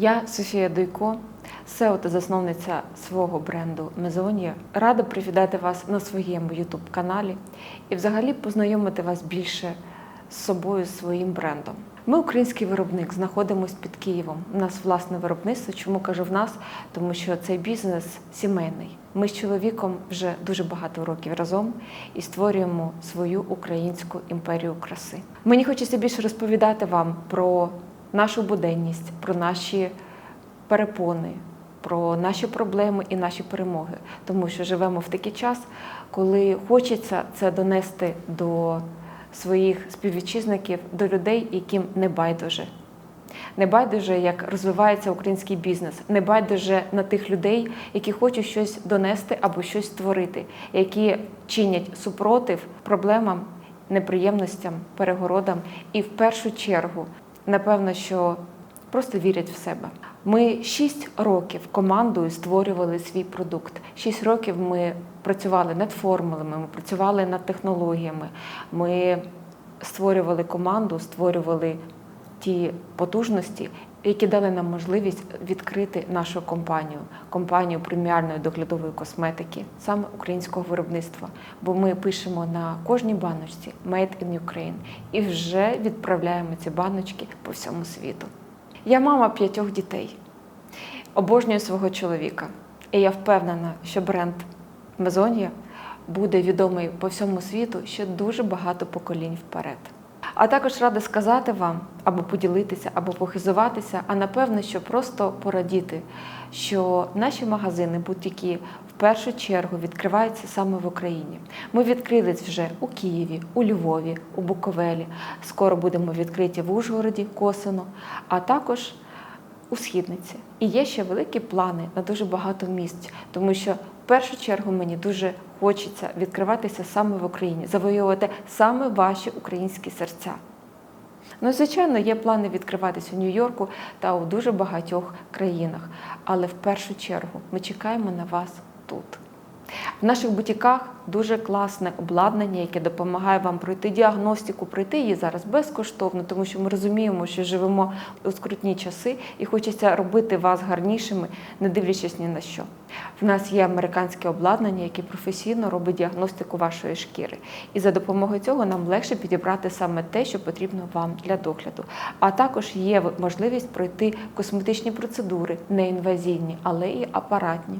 Я Софія Дойко, SEO та засновниця свого бренду Мезонія. Рада привітати вас на своєму youtube каналі і взагалі познайомити вас більше з собою, з своїм брендом. Ми український виробник, знаходимося під Києвом. У нас власне виробництво. Чому кажу в нас? Тому що цей бізнес сімейний. Ми з чоловіком вже дуже багато років разом і створюємо свою українську імперію краси. Мені хочеться більше розповідати вам про нашу буденність, про наші перепони, про наші проблеми і наші перемоги, тому що живемо в такий час, коли хочеться це донести до своїх співвітчизників, до людей, яким не байдуже. Не байдуже, як розвивається український бізнес, не байдуже на тих людей, які хочуть щось донести або щось створити, які чинять супротив проблемам, неприємностям, перегородам. І в першу чергу, напевно, що просто вірять в себе. Ми шість років командою створювали свій продукт. Шість років ми працювали над формулами, ми працювали над технологіями. Ми створювали команду, створювали ті потужності, які дали нам можливість відкрити нашу компанію, компанію преміальної доглядової косметики, саме українського виробництва. Бо ми пишемо на кожній баночці Made in Ukraine і вже відправляємо ці баночки по всьому світу. Я мама п'ятьох дітей, обожнюю свого чоловіка. І я впевнена, що бренд Мезонія буде відомий по всьому світу ще дуже багато поколінь вперед. А також рада сказати вам або поділитися, або похизуватися, а напевно, що просто порадіти, що наші магазини, бутіки в першу чергу відкриваються саме в Україні. Ми відкрились вже у Києві, у Львові, у Буковелі. Скоро будемо відкриті в Ужгороді, Косино, а також у східниці. І є ще великі плани на дуже багато місць, тому що першу чергу мені дуже хочеться відкриватися саме в Україні, завоювати саме ваші українські серця. Ну, звичайно, є плани відкриватися у Нью-Йорку та у дуже багатьох країнах. Але в першу чергу ми чекаємо на вас тут. В наших бутіках дуже класне обладнання, яке допомагає вам пройти діагностику, пройти її зараз безкоштовно, тому що ми розуміємо, що живемо у скрутні часи і хочеться робити вас гарнішими, не дивлячись ні на що. В нас є американське обладнання, яке професійно робить діагностику вашої шкіри. І за допомогою цього нам легше підібрати саме те, що потрібно вам для догляду. А також є можливість пройти косметичні процедури, неінвазійні, але і апаратні.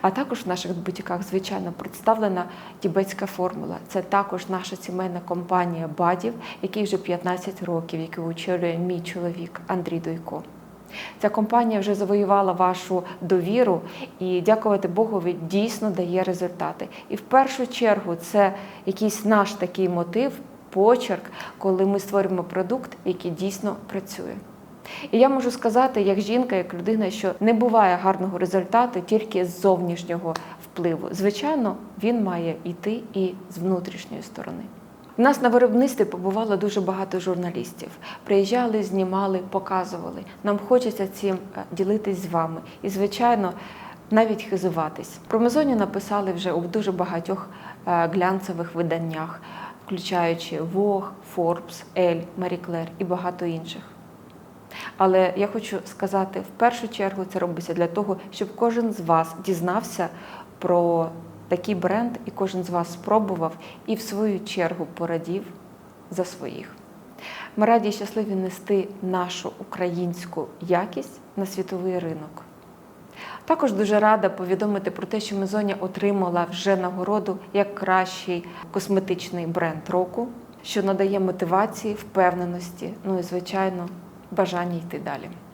А також в наших бутіках, звичайно, представлена тібетська формула. Це також наша сімейна компанія Бадів, який вже 15 років, яку очолює мій чоловік Андрій Дойко. Ця компанія вже завоювала вашу довіру і, дякувати Богові, дійсно дає результати. І в першу чергу це якийсь наш такий мотив, почерк, коли ми створюємо продукт, який дійсно працює. І я можу сказати, як жінка, як людина, що не буває гарного результату тільки з зовнішнього впливу. Звичайно, він має йти і з внутрішньої сторони. У нас на виробництві побувало дуже багато журналістів. Приїжджали, знімали, показували. Нам хочеться цим е, ділитись з вами. І, звичайно, навіть хизуватись. Про Мезонію написали вже у дуже багатьох е, глянцевих виданнях, включаючи Vogue, Forbes, Elle, Marie Claire і багато інших. Але я хочу сказати, в першу чергу це робиться для того, щоб кожен з вас дізнався про такий бренд, і кожен з вас спробував і в свою чергу порадів за своїх. Ми раді і щасливі нести нашу українську якість на світовий ринок. Також дуже рада повідомити про те, що Мезоня отримала вже нагороду як кращий косметичний бренд року, що надає мотивації, впевненості, ну і звичайно бажання йти далі.